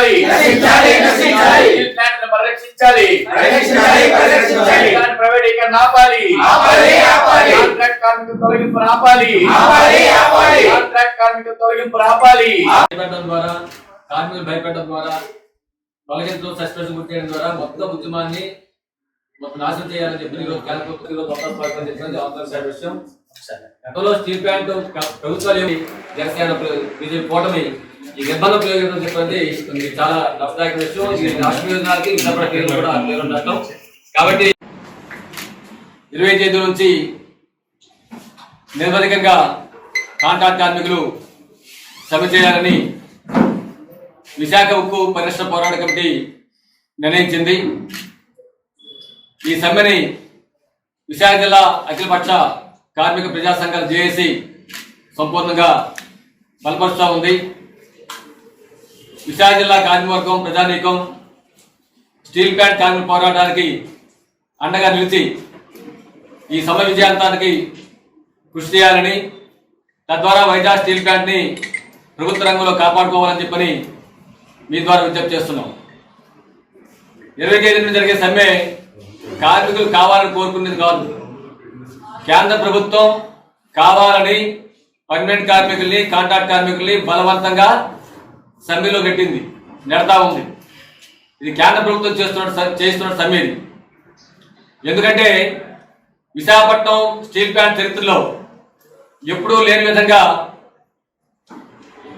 నశించాలి నశించాలి, నశించాలి. స్టీల్ ప్లాంట్ను పరిరక్షించాలి పరిరక్షించాలి, పరిరక్షించాలి. దాని ప్రైవేటీకరణ ఆపాలి ఆపాలి, ఆపాలి. కాంట్రాక్ట్ కార్మికుల తొలగింపు ఆపాలి ఆపాలి, ఆపాలి. కాంట్రాక్ట్ కార్మికుల తొలగింపు ఆపాలి భయపెట్టడం ద్వారా కార్మికులు భయపెట్టడం ద్వారా తొలగించడం సస్పెన్షన్ గుర్తించడం ద్వారా మొత్తం ఉద్యమాన్ని మొత్తం నాశనం చేయాలని చెప్పి ఈరోజు కేంద్ర ప్రభుత్వం ఈరోజు మొత్తం స్వాగతం చేసిన జవాబుదారి విషయం గతంలో స్టీల్ ప్లాంట్ ప్రభుత్వాలు ఏమి జనసేన బీజేపీ కూటమి ఈ నిర్బంధం ప్రయోగించడం చెప్పండి ఇది చాలా నష్టదాయక విషయం. ఇది రాష్ట్ర ప్రయోజనాలకి కూడా నష్టం కాబట్టి ఇరవై తేదీ నుంచి నిర్వధికంగా కాంట్రాక్ట్ కార్మికులు సభ చేయాలని విశాఖ ఉక్కు పరిరక్షణ పోరాట కమిటీ నిర్ణయించింది. ఈ సమ్మెని విశాఖ జిల్లా అఖిలపక్ష కార్మిక ప్రజా సంఘాల జేఏసీ సంపూర్ణంగా బలపరుస్తూ ఉంది. విశాఖ జిల్లా కార్మికవర్గం ప్రజానీకం స్టీల్ ప్లాంట్ కార్మిక పోరాటానికి అండగా నిలిచి ఈ సమ విజయాంతానికి కృషి చేయాలని తద్వారా వైజాగ్ స్టీల్ ప్లాంట్ ప్రభుత్వ రంగంలో కాపాడుకోవాలని చెప్పని మీ ద్వారా విజ్ఞప్తి చేస్తున్నాం. ఇరవై తేదీన జరిగే సమ్మె కార్మికులు కావాలని కోరుకునేది కాదు. కేంద్ర ప్రభుత్వం కావాలని పర్మనెంట్ కార్మికుల్ని కాంట్రాక్ట్ కార్మికుల్ని బలవంతంగా సమ్మెలో పెట్టింది. నెడతా ఉంది. ఇది కేంద్ర ప్రభుత్వం చేస్తున్న చేస్తున్న సమ్మె ఇది. ఎందుకంటే విశాఖపట్నం స్టీల్ ప్లాంట్ చరిత్రలో ఎప్పుడూ లేని విధంగా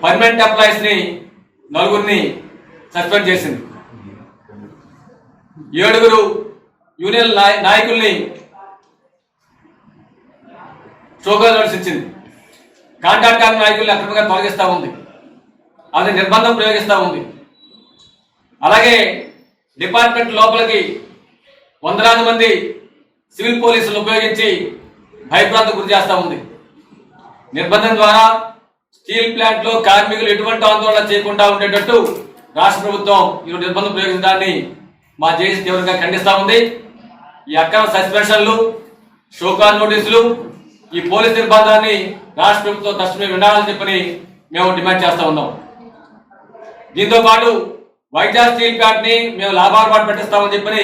పర్మనెంట్ ఎంప్లాయీస్ని నలుగురిని సస్పెండ్ చేసింది. ఏడుగురు యూనియన్ నాయకుల్ని షోగా నడిచింది కాంట్రాక్ట్ నాయకుల్ని అక్రమంగా తొలగిస్తూ ఉంది. అది నిర్బంధం ప్రయోగిస్తూ ఉంది. అలాగే డిపార్ట్మెంట్ లోపలికి వందలాది మంది సివిల్ పోలీసులు ఉపయోగించి భయభ్రాంతి గురి చేస్తా ఉంది. నిర్బంధం ద్వారా స్టీల్ ప్లాంట్లో కార్మికులు ఎటువంటి ఆందోళన చేయకుండా ఉండేటట్టు రాష్ట్ర ప్రభుత్వం ఈ నిర్బంధం ప్రయోగించడాన్ని మా జేసీ తీవ్రంగా ఖండిస్తూ ఉంది. ఈ అక్రమ సస్పెన్షన్లు షోకాన్ నోటీసులు ఈ పోలీస్ నిర్బంధాన్ని రాష్ట్ర ప్రభుత్వం తక్షణమే వినాలని చెప్పని మేము డిమాండ్ చేస్తూ ఉన్నాం. దీంతో పాటు వైజాగ్ స్టీల్ ప్లాంట్ని మేము లాభాలు పాటు పెట్టిస్తామని చెప్పని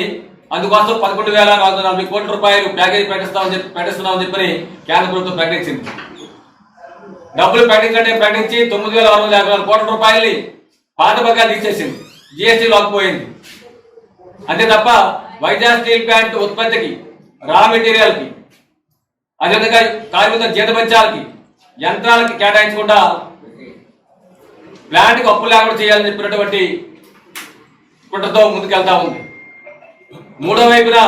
అందుకోసం పదకొండు వేల నాలుగు వందల నలభై కోట్ల రూపాయలు ప్యాకేజీ పెట్టిస్తామని చెప్పి పెట్టిస్తున్నామని చెప్పని కేంద్ర ప్రభుత్వం ప్రకటించింది. డబ్బులు ప్రకటించండి ప్రకటించి తొమ్మిది వేల ఆరు వందల యాభై నాలుగు కోట్ల రూపాయలని పాత బకాయిలు తీసేసింది. జిఎస్టీ లోకపోయింది అంతే తప్ప వైజాగ్ స్టీల్ ప్లాంట్ ఉత్పత్తికి రా మెటీరియల్కి అదేవిధంగా కార్మిక జీతభత్యాలకి యంత్రాలకి కేటాయించకుండా ప్లాంట్కి అప్పు లేకుండా చేయాలని చెప్పినటువంటి కుట్రతో ముందుకెళ్తా ఉంది మూడో వైపున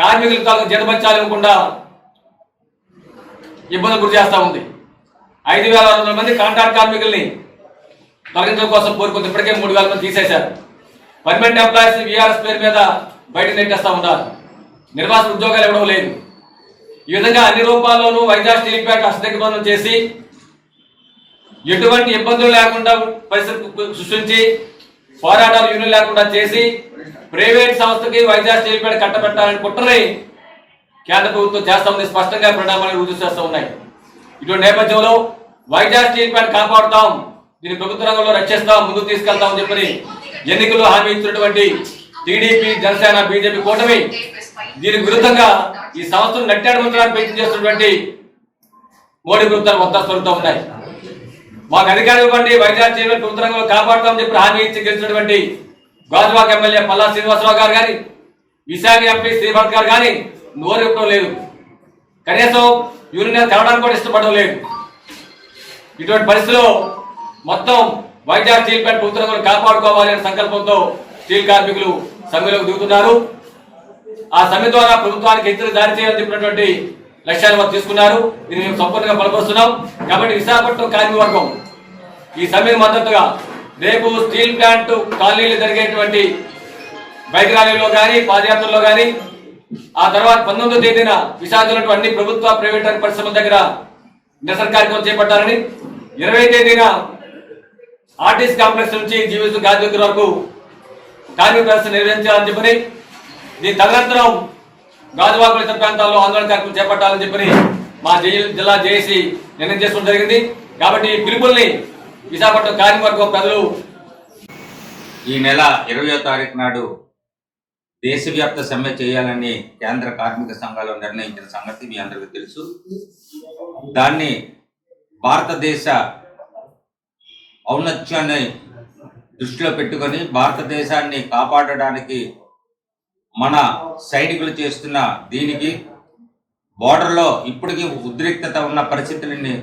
కార్మికులు తాలూకు జీతభత్యాలు ఇవ్వకుండా ఇబ్బంది గురి చేస్తా ఉంది. ఐదు వేల ఆరు వందల మంది కాంట్రాక్ట్ కార్మికుల్ని తొలగించడం కోసం కోరుకుంది. ఇప్పటికే మూడు వేల మంది తీసేశారు. పర్మనెంట్ ఎంప్లాయీస్ విఆర్ఎస్ పేరు మీద బయట నెట్టేస్తూ ఉన్నారు. నిర్వాసన ఉద్యోగాలు ఇవ్వడం లేదు. ఈ విధంగా అన్ని రూపాల్లోనూ వైజాగ్ స్టీల్ ప్లాంట్ హస్తదిగ్బంధం చేసి ఎటువంటి ఇబ్బందులు లేకుండా పరిస్థితి సృష్టించి పోరాటాలు యూనియన్ లేకుండా చేసి ప్రైవేట్ సంస్థకి వైజాగ్ స్టీల్ కట్టబెట్టాలని కుట్రని కేంద్ర ప్రభుత్వం చేస్తా ఉంది స్పష్టంగా పరిణామాలు రుజువు చేస్తూ ఉన్నాయి. ఇటువంటి నేపథ్యంలో వైజాగ్ స్టీల్ కాపాడుతాం దీన్ని ప్రభుత్వ రంగంలో రక్షిస్తాం ముందుకు తీసుకెళ్తామని చెప్పని ఎన్నికల్లో హామీ ఇచ్చినటువంటి టీడీపీ జనసేన బీజేపీ కూటమి దీనికి విరుద్ధంగా ఈ సంస్థను నట్టాడమంత్రాన్ని ప్రయత్నం చేస్తున్నటువంటి మోడీ ప్రభుత్వాలు మొత్తం ఉన్నాయి. మాకు అధికారం ఇవ్వండి వైజాగ్ చైర్మన్ ప్రభుత్వ కాపాడుతామని చెప్పి హామీ ఇచ్చి గెలిచినటువంటి గాజువాక ఎమ్మెల్యే పల్లా శ్రీనివాసరావు గారు కానీ విశాఖ ఎంపీ శ్రీభట్ గారు కానీ నోరు ఇవ్వడం లేదు. కనీసం యూనియన్ తెరవడానికి కూడా ఇష్టపడడం లేదు. ఇటువంటి పరిస్థితిలో మొత్తం వైజాగ్ స్టీల్ ప్లాంట్ ఉత్తరంగా కాపాడుకోవాలి అనే సంకల్పంతో స్టీల్ కార్మికులు సమ్మెలోకి దిగుతున్నారు. ఆ సమ్మె ద్వారా ప్రభుత్వానికి హెచ్చరిక జారీ చేయాలని చెప్పినటువంటి లక్ష్యాన్ని వారు తీసుకున్నారు. దీన్ని మేము సంపూర్ణంగా బలపరుస్తున్నాం. కాబట్టి విశాఖపట్నం కార్మికవర్గం ఈ సమ్మెకు మద్దతుగా రేపు స్టీల్ ప్లాంట్ కాలనీలు జరిగేటువంటి బైక్ ర్యాలీలో కానీ పాదయాత్రలో కానీ ఆ తర్వాత పంతొమ్మిదో తేదీన విశాఖలో అన్ని ప్రభుత్వ ప్రైవేట్ రంగ పరిశ్రమల దగ్గర నిరసన కార్యక్రమం చేపట్టాలని ఇరవై తేదీన ఆర్టీసీ కాంప్లెక్స్ నుంచి జీవిత గాంధీ వరకు కార్మిక వ్యవస్థ నిర్వహించాలని చెప్పని దీని తదనంతరం గాజువాక ఇతర ప్రాంతాల్లో ఆందోళన కార్యక్రమం చేపట్టాలని చెప్పని మా జిల్లా జేఏసీ నిర్ణయం చేసుకోవడం జరిగింది. కాబట్టి ఈ పిలుపుల్ని విశాఖపట్నం కార్మికవర్గం ప్రజలు ఈ నెల ఇరవయో తారీఖు నాడు దేశవ్యాప్త సమ్మె చేయాలని కేంద్ర కార్మిక సంఘాలు నిర్ణయించిన సంగతి మీ అందరికీ తెలుసు. దాన్ని భారతదేశ ఔన్నత్యాన్ని దృష్టిలో పెట్టుకొని భారతదేశాన్ని కాపాడడానికి మన సైనికులు చేస్తున్న దీనికి బోర్డర్లో ఇప్పటికీ ఉద్రిక్తత ఉన్న పరిస్థితులని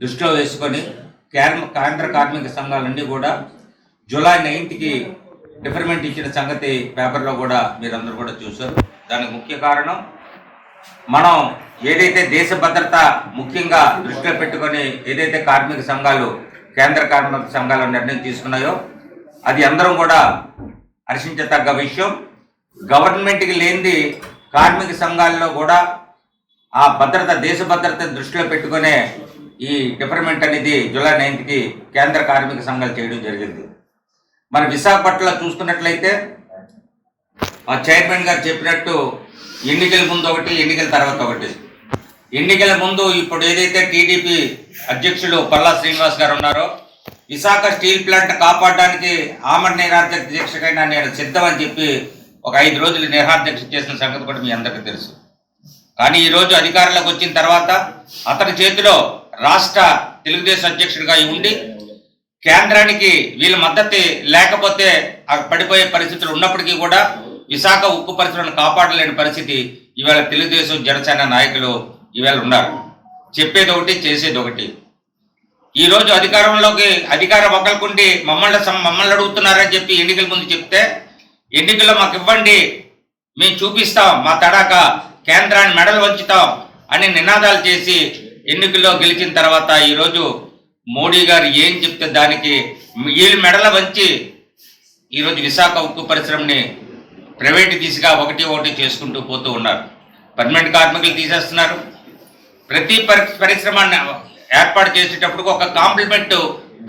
దృష్టిలో వేసుకొని కేంద్ర కేంద్ర కార్మిక సంఘాలన్నీ కూడా జూలై నైన్త్కి డిఫర్మెంట్ ఇచ్చిన సంగతి పేపర్లో కూడా మీరందరూ కూడా చూశారు. దానికి ముఖ్య కారణం మనం ఏదైతే దేశ భద్రత ముఖ్యంగా దృష్టిలో పెట్టుకొని ఏదైతే కార్మిక సంఘాలు కేంద్ర కార్మిక సంఘాలు నిర్ణయం తీసుకున్నాయో అది అందరం కూడా హర్షించతగ్గ విషయం. గవర్నమెంట్కి లేనిది కార్మిక సంఘాల్లో కూడా ఆ భద్రత దేశ భద్రత దృష్టిలో పెట్టుకునే ఈ డిఫర్మెంట్ అనేది జూలై నైన్త్కి కేంద్ర కార్మిక సంఘాలు చేయడం జరిగింది. మన విశాఖపట్నంలో చూసుకున్నట్లయితే ఆ చైర్మన్ గారు చెప్పినట్టు ఎన్నికల ముందు ఒకటి ఎన్నికల తర్వాత ఒకటి. ఎన్నికల ముందు ఇప్పుడు ఏదైతే టీడీపీ అధ్యక్షుడు పల్లా శ్రీనివాస్ గారు ఉన్నారో విశాఖ స్టీల్ ప్లాంట్ కాపాడడానికి ఆమర నిరాధ్యక్ష దీక్షకైనా నేను సిద్ధమని చెప్పి ఒక ఐదు రోజులు నిరాధ్యక్ష చేసిన సంగతి కూడా మీ అందరికీ తెలుసు. కానీ ఈరోజు అధికారంలోకి వచ్చిన తర్వాత అతని చేతిలో రాష్ట్ర తెలుగుదేశం అధ్యక్షుడిగా ఉండి కేంద్రానికి వీళ్ళ మద్దతు లేకపోతే పడిపోయే పరిస్థితులు ఉన్నప్పటికీ కూడా విశాఖ ఉక్కు పరిశ్రమను కాపాడలేని పరిస్థితి ఇవాళ తెలుగుదేశం జనసేన నాయకులు ఇవాళ ఉన్నారు. చెప్పేది ఒకటి చేసేది ఒకటి. ఈ రోజు అధికారంలోకి అధికార ఒకరికుండి మమ్మల్ని మమ్మల్ని అడుగుతున్నారని చెప్పి ఎన్నికల ముందు చెప్తే ఎన్నికల్లో మాకు ఇవ్వండి మేము చూపిస్తాం మా తడాక కేంద్రాన్ని మెడలు వంచుతాం అని నినాదాలు చేసి ఎన్నికల్లో గెలిచిన తర్వాత ఈరోజు మోడీ గారు ఏం చెప్తే దానికి వీళ్ళు మెడల వంచి ఈరోజు విశాఖ ఉక్కు పరిశ్రమని ప్రైవేట్ దిశగా ఒకటి ఒకటి చేసుకుంటూ పోతూ ఉన్నారు. పర్మనెంట్ కార్మికులు తీసేస్తున్నారు. ప్రతి పరి ఏర్పాటు చేసేటప్పుడు ఒక కాంప్లిమెంట్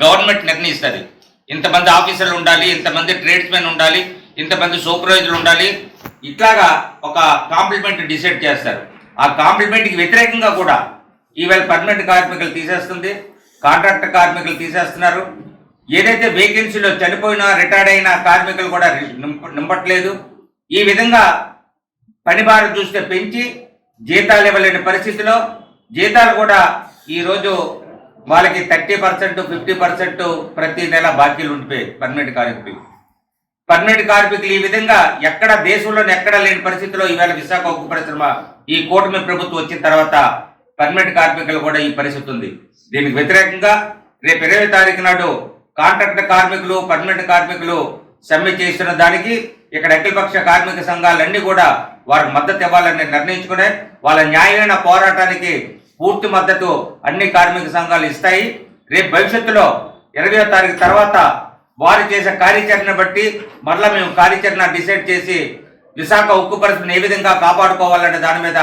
గవర్నమెంట్ నిర్ణయిస్తుంది. ఇంతమంది ఆఫీసర్లు ఉండాలి ఇంతమంది ట్రేడ్స్మెన్ ఉండాలి ఇంతమంది సూపర్వైజర్లు ఉండాలి. ఇట్లాగా ఒక కాంప్లిమెంట్ డిసైడ్ చేస్తారు. ఆ కాంప్లిమెంట్కి వ్యతిరేకంగా కూడా ఈవేళ పర్మనెంట్ కార్మికులు తీసేస్తుంది కాంట్రాక్ట్ కార్మికులు తీసేస్తున్నారు. ఏదైతే వేకెన్సీలో చనిపోయినా రిటైర్డ్ అయిన కార్మికులు కూడా నింపట్లేదు. ఈ విధంగా పనిభారం చూస్తే పెంచి జీతాలు ఇవ్వలేని పరిస్థితిలో జీతాలు కూడా ఈరోజు వాళ్ళకి థర్టీ పర్సెంట్ ఫిఫ్టీ పర్సెంట్ ప్రతి నెల బాకీలు ఉండిపోయాయి పర్మనెంట్ కార్మికులు పర్మనెంట్ కార్మికులు ఈ విధంగా ఎక్కడ దేశంలో ఎక్కడ లేని పరిస్థితిలో ఈవేళ విశాఖ ఉక్కు పరిశ్రమ ఈ కూటమి ప్రభుత్వం వచ్చిన తర్వాత పర్మనెంట్ కార్మికులు కూడా ఈ పరిస్థితి ఉంది. దీనికి వ్యతిరేకంగా రేపు ఇరవై తారీఖు నాడు కాంట్రాక్ట్ కార్మికులు పర్మనెంట్ కార్మికులు సమ్మె చేస్తున్న దానికి ఇక్కడ అఖిలపక్ష కార్మిక సంఘాలన్నీ కూడా వారికి మద్దతు ఇవ్వాలని నిర్ణయించుకునే వాళ్ళ న్యాయమైన పోరాటానికి పూర్తి మద్దతు అన్ని కార్మిక సంఘాలు ఇస్తాయి. రేపు భవిష్యత్తులో ఇరవై తారీఖు తర్వాత వారు చేసే కార్యాచరణ బట్టి మరలా మేము కార్యాచరణ డిసైడ్ చేసి విశాఖ ఉక్కు పరిస్థితిని ఏ విధంగా కాపాడుకోవాలనే దాని మీద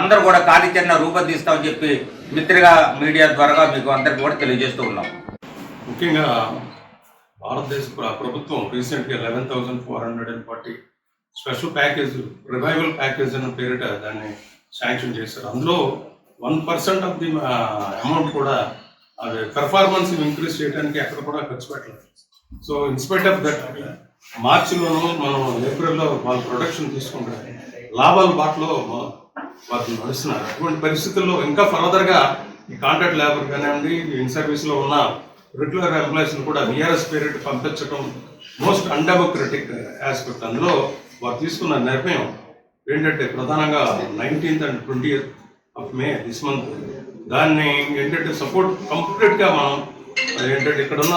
అందరూ కూడా కార్యాచరణ రూపొందిస్తామని చెప్పి మిత్రగా మీడియా ద్వారా మీకు అందరికి కూడా తెలియజేస్తూ ఉన్నాం. ముఖ్యంగా భారతదేశ ప్రభుత్వం రీసెంట్గా eleven thousand four hundred and forty special package revival package అన్న పేరిట దాన్ని శాంక్షన్ చేశారు. అందులో one percent of the amount కూడా అది పెర్ఫార్మెన్స్ ఇంక్రీజ్ చేయడానికి ఎక్కడ కూడా ఖర్చు పెట్టలేదు. So in spite of that మార్చిలోనూ మనం ఏప్రిల్లో వాళ్ళ ప్రొడక్షన్ తీసుకుంటే లాభాల బాటలో వాళ్ళు నడుస్తున్నారు. అటువంటి పరిస్థితుల్లో ఇంకా ఫర్దర్గా ఈ కాంట్రాక్ట్ లేబర్ కానివ్వండి ఇన్ సర్వీస్లో ఉన్న రెగ్యులర్ ఎంప్లాయీస్ని కూడా నియరెస్ పీరియడ్ పంపించడం మోస్ట్ అన్డెమోక్రటిక్ ఆస్పెక్ట్ అందులో వారు తీసుకున్న నిర్ణయం ఏంటంటే ప్రధానంగా nineteenth and twenty of May this month దాన్ని ఏంటంటే సపోర్ట్ కంప్లీట్గా మనం ఏంటంటే ఇక్కడ ఉన్న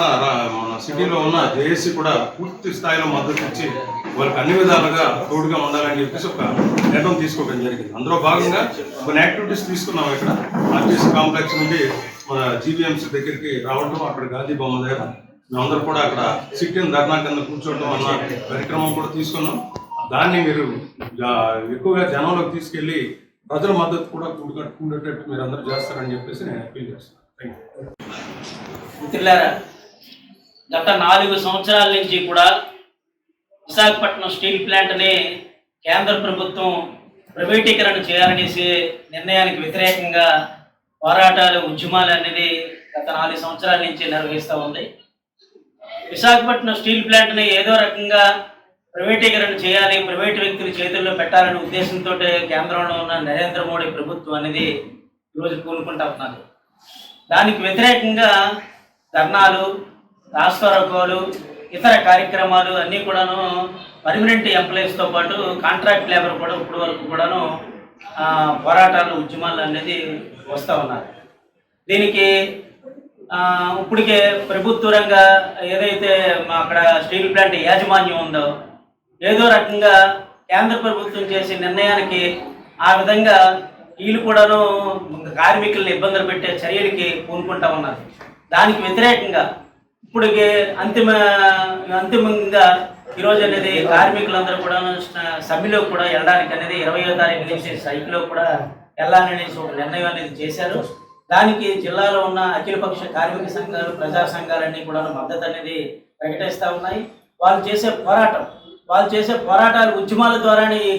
మన సిటీలో ఉన్న జేఏసీ కూడా పూర్తి స్థాయిలో మద్దతు ఇచ్చి వాళ్ళకి అన్ని విధాలుగా తోడుగా ఉండాలని చెప్పేసి ఒక నిర్ణయం తీసుకోవడం జరిగింది. అందులో భాగంగా కొన్ని యాక్టివిటీస్ తీసుకున్నాం ఇక్కడ. ఆర్టీసీ కాంప్లెక్స్ నుండి మన జీబీఎంసీ దగ్గరికి రావడం అక్కడ గాంధీ బొమ్మ దగ్గర మేమందరూ కూడా అక్కడ సిట్టింగ్ ధర్నా కింద కూర్చోవడం అన్న కార్యక్రమం కూడా తీసుకున్నాం. దాన్ని మీరు ఎక్కువగా జనంలోకి తీసుకెళ్ళి ప్రజల మద్దతు కూడా కూడుకట్టుకునేటట్టు మీరు అందరూ చేస్తారని చెప్పేసి నేను అప్పీల్ చేస్తాను థ్యాంక్ యూ మిత్రులారా గత నాలుగు సంవత్సరాల నుంచి కూడా విశాఖపట్నం స్టీల్ ప్లాంట్ని కేంద్ర ప్రభుత్వం ప్రైవేటీకరణ చేయాలనేసి నిర్ణయానికి వ్యతిరేకంగా పోరాటాలు ఉద్యమాలు అనేది గత నాలుగు సంవత్సరాల నుంచి నిర్వహిస్తూ ఉంది. విశాఖపట్నం స్టీల్ ప్లాంట్ని ఏదో రకంగా ప్రైవేటీకరణ చేయాలి ప్రైవేట్ వ్యక్తుల చేతుల్లో పెట్టాలనే ఉద్దేశంతో కేంద్రంలో ఉన్న నరేంద్ర మోడీ ప్రభుత్వం అనేది ఈరోజు కోలుకుంటా ఉన్నది. దానికి వ్యతిరేకంగా ధర్నాలు రాష్ట్రకోలు ఇతర కార్యక్రమాలు అన్నీ కూడాను పర్మనెంట్ ఎంప్లాయీస్తో పాటు కాంట్రాక్ట్ లేబర్ కూడా ఇప్పటి వరకు కూడాను పోరాటాలు ఉద్యమాలు అనేది వస్తూ ఉన్నారు. దీనికి ఇప్పటికే ప్రభుత్వ రంగ ఏదైతే మా అక్కడ స్టీల్ ప్లాంట్ యాజమాన్యం ఉందో ఏదో రకంగా కేంద్ర ప్రభుత్వం చేసే నిర్ణయానికి ఆ విధంగా వీళ్ళు కూడాను కార్మికులను ఇబ్బందులు పెట్టే చర్యలకి పూనుకుంటా ఉన్నారు. దానికి వ్యతిరేకంగా ఇప్పటికి అంతిమ అంతిమంగా ఈరోజు అనేది కార్మికులందరూ కూడా సమ్మెలో కూడా వెళ్ళడానికి అనేది ఇరవయో తారీఖు నుంచి సైకిల్లో కూడా వెళ్ళాలనేసి ఒక నిర్ణయం అనేది చేశారు. దానికి జిల్లాలో ఉన్న అఖిలపక్ష కార్మిక సంఘాలు ప్రజా సంఘాలన్నీ కూడా మద్దతు అనేది ప్రకటిస్తూ ఉన్నాయి. వాళ్ళు చేసే పోరాటం వాళ్ళు చేసే పోరాటాలు ఉద్యమాల ద్వారానే ఈ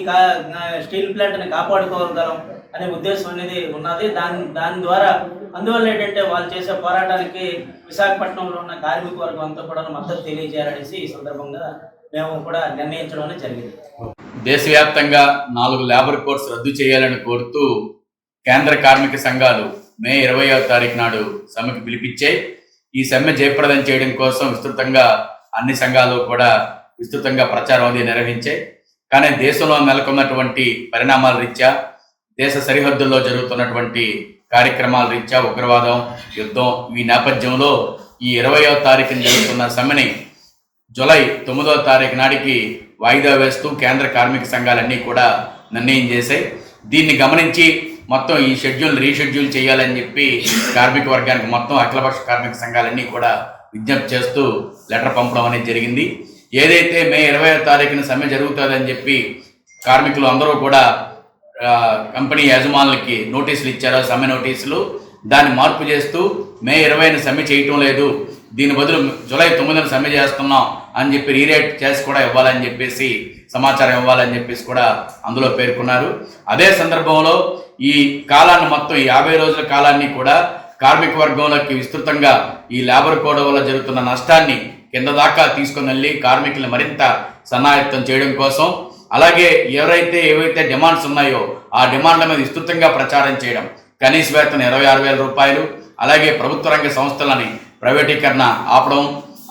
స్టీల్ ప్లాంట్ని కాపాడుకోగలం. అనే ఉద్దేశం అనేది ఉన్నది. దాని దాని ద్వారా అందువల్ల ఏంటంటే వాళ్ళు చేసే పోరాటానికి విశాఖపట్నంలో ఉన్న కార్మిక వర్గం అంతా కూడా మద్దతు తెలియజేయాలనేసి ఈ సందర్భంగా మేము కూడా నిర్ణయించడం జరిగింది. దేశవ్యాప్తంగా నాలుగు లేబర్ కోర్స్ రద్దు చేయాలని కోరుతూ కేంద్ర కార్మిక సంఘాలు మే ఇరవయో తారీఖు నాడు సమ్మెకు పిలిపించాయి. ఈ సమ్మె జయప్రదం చేయడం కోసం విస్తృతంగా అన్ని సంఘాలు కూడా విస్తృతంగా ప్రచారం అనేది నిర్వహించాయి. కానీ దేశంలో నెలకొన్నటువంటి పరిణామాల రీత్యా దేశ సరిహద్దుల్లో జరుగుతున్నటువంటి కార్యక్రమాల రీత్యా ఉగ్రవాదం యుద్ధం ఈ నేపథ్యంలో ఈ ఇరవయో తారీఖున జరుగుతున్న సమ్మెని జూలై తొమ్మిదవ తారీఖు నాటికి వాయిదా వేస్తూ కేంద్ర కార్మిక సంఘాలన్నీ కూడా నిర్ణయం చేశాయి. దీన్ని గమనించి మొత్తం ఈ షెడ్యూల్ రీషెడ్యూల్ చేయాలని చెప్పి కార్మిక వర్గానికి మొత్తం అఖిలపక్ష కార్మిక సంఘాలన్నీ కూడా విజ్ఞప్తి చేస్తూ లెటర్ పంపడం అనేది జరిగింది. ఏదైతే మే ఇరవై తారీఖున సమ్మె జరుగుతుందని చెప్పి కార్మికులు అందరూ కూడా కంపెనీ యజమానులకి నోటీసులు ఇచ్చారో సమ్మె నోటీసులు. దాన్ని మార్పు చేస్తూ మే ఇరవైన సమ్మె చేయటం లేదు. దీని బదులు జూలై తొమ్మిదిన సమ్మె చేస్తున్నాం అని చెప్పి రీరేట్ చేసి కూడా ఇవ్వాలని చెప్పేసి సమాచారం ఇవ్వాలని చెప్పేసి కూడా అందులో పేర్కొన్నారు. అదే సందర్భంలో ఈ కాలాన్ని మొత్తం ఈ యాభై రోజుల కాలాన్ని కూడా కార్మిక వర్గంలోకి విస్తృతంగా ఈ లేబర్ కోడ్ వల్ల జరుగుతున్న నష్టాన్ని కింద దాకా తీసుకుని వెళ్ళి కార్మికులను మరింత సన్నాయత్తం చేయడం కోసం అలాగే ఎవరైతే ఏవైతే డిమాండ్స్ ఉన్నాయో ఆ డిమాండ్ల మీద విస్తృతంగా ప్రచారం చేయడం కనీస వేతన ఇరవై ఆరు వేల రూపాయలు అలాగే ప్రభుత్వ రంగ సంస్థలని ప్రైవేటీకరణ ఆపడం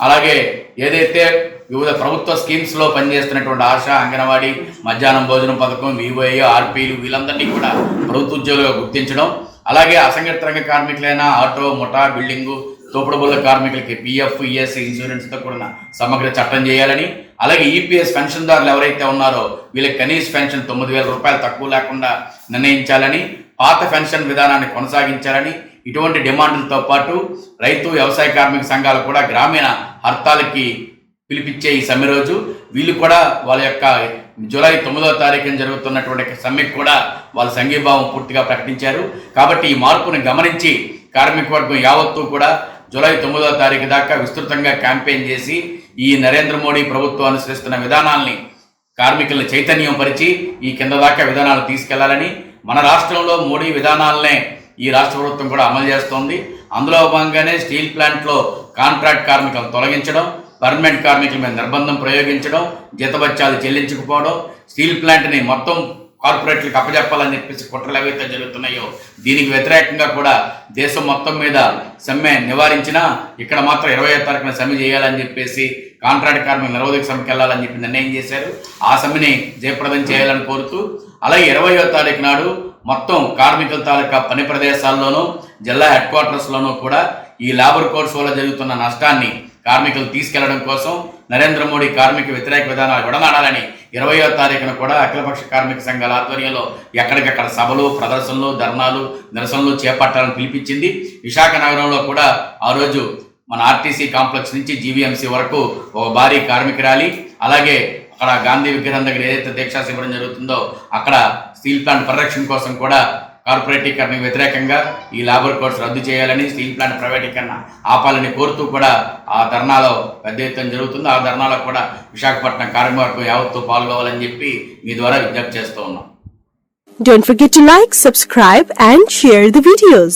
అలాగే ఏదైతే వివిధ ప్రభుత్వ స్కీమ్స్లో పనిచేస్తున్నటువంటి ఆశ అంగన్వాడీ మధ్యాహ్నం భోజనం పథకం వివోఏ ఆర్పీలు వీళ్ళందరినీ కూడా ప్రభుత్వ ఉద్యోగులుగా గుర్తించడం అలాగే అసంఘటిత రంగ కార్మికులైన ఆటో ముఠా బిల్డింగు తోపుడు బొల్ల కార్మికులకి పిఎఫ్ ఈఎస్ఐ ఇన్సూరెన్స్తో కూడిన సమగ్ర చట్టం చేయాలని అలాగే ఈపీఎస్ పెన్షన్దారులు ఎవరైతే ఉన్నారో వీళ్ళకి కనీస పెన్షన్ తొమ్మిది వేల రూపాయలు తక్కువ లేకుండా నిర్ణయించాలని పాత పెన్షన్ విధానాన్ని కొనసాగించాలని ఇటువంటి డిమాండ్లతో పాటు రైతు వ్యవసాయ కార్మిక సంఘాలు కూడా గ్రామీణ హర్తాలకి పిలిపించే ఈ సమ్మె రోజు. వీళ్ళు కూడా వాళ్ళ యొక్క జూలై తొమ్మిదవ తారీఖున జరుగుతున్నటువంటి సమ్మెకు కూడా వాళ్ళ సంఘీభావం పూర్తిగా ప్రకటించారు. కాబట్టి ఈ మార్పును గమనించి కార్మిక వర్గం యావత్తు కూడా జూలై తొమ్మిదవ తారీఖు దాకా విస్తృతంగా క్యాంపెయిన్ చేసి ఈ నరేంద్ర మోడీ ప్రభుత్వం అనుసరిస్తున్న విధానాల్ని కార్మికులను చైతన్యం పరిచి ఈ కింద దాకా విధానాలు తీసుకెళ్ళాలని మన రాష్ట్రంలో మోడీ విధానాలనే ఈ రాష్ట్ర ప్రభుత్వం కూడా అమలు చేస్తోంది. అందులో భాగంగానే స్టీల్ ప్లాంట్లో కాంట్రాక్ట్ కార్మికులను తొలగించడం పర్మనెంట్ కార్మికుల మీద నిర్బంధం ప్రయోగించడం జీతభత్యాలు చెల్లించకపోవడం స్టీల్ ప్లాంట్ని మొత్తం కార్పొరేట్లకు అప్పజెప్పాలని చెప్పేసి కుట్రలు ఏవైతే జరుగుతున్నాయో దీనికి వ్యతిరేకంగా కూడా దేశం మొత్తం మీద సమ్మె నివారించినా ఇక్కడ మాత్రం ఇరవై తారీఖున సమ్మె చేయాలని చెప్పేసి కాంట్రాక్ట్ కార్మిక నిరోధక సమ్మెకి వెళ్ళాలని చెప్పి నిర్ణయం చేశారు. ఆ సమ్మెని జయప్రదం చేయాలని కోరుతూ అలాగే ఇరవయో తారీఖు నాడు మొత్తం కార్మికుల తాలూకా పని ప్రదేశాల్లోనూ జిల్లా హెడ్ క్వార్టర్స్లోనూ కూడా ఈ లేబర్ కోర్స్ వల్ల జరుగుతున్న నష్టాన్ని కార్మికులు తీసుకెళ్ళడం కోసం నరేంద్ర మోడీ కార్మిక వ్యతిరేక విధానాలు విడనాడాలని ఇరవయో తారీఖున కూడా అఖిలపక్ష కార్మిక సంఘాల ఆధ్వర్యంలో ఎక్కడికక్కడ సభలు ప్రదర్శనలు ధర్నాలు నిరసనలు చేపట్టాలని పిలిపించింది. విశాఖ నగరంలో కూడా ఆ రోజు మన ఆర్టీసీ కాంప్లెక్స్ నుంచి జీవీఎంసీ వరకు ఒక భారీ కార్మిక ర్యాలీ. అలాగే అక్కడ గాంధీ విగ్రహం దగ్గర ఏదైతే దీక్షా శిబిరం జరుగుతుందో అక్కడ స్టీల్ ప్లాంట్ పరిరక్షణ కోసం కూడా కార్పొరేటీకరణకు వ్యతిరేకంగా ఈ లేబర్ కోడ్స్ రద్దు చేయాలని స్టీల్ ప్లాంట్ ప్రైవేటీకరణ ఆపాలని కోరుతూ కూడా ఆ ధర్నాలో పెద్ద ఎత్తున జరుగుతుంది ఆ ధర్నాలో కూడా విశాఖపట్నం కార్మికవర్గం యావత్తు పాల్గొవాలని చెప్పి మీ ద్వారా విజ్ఞప్తి చేస్తూ ఉన్నాం Don't forget to like, subscribe and share the videos.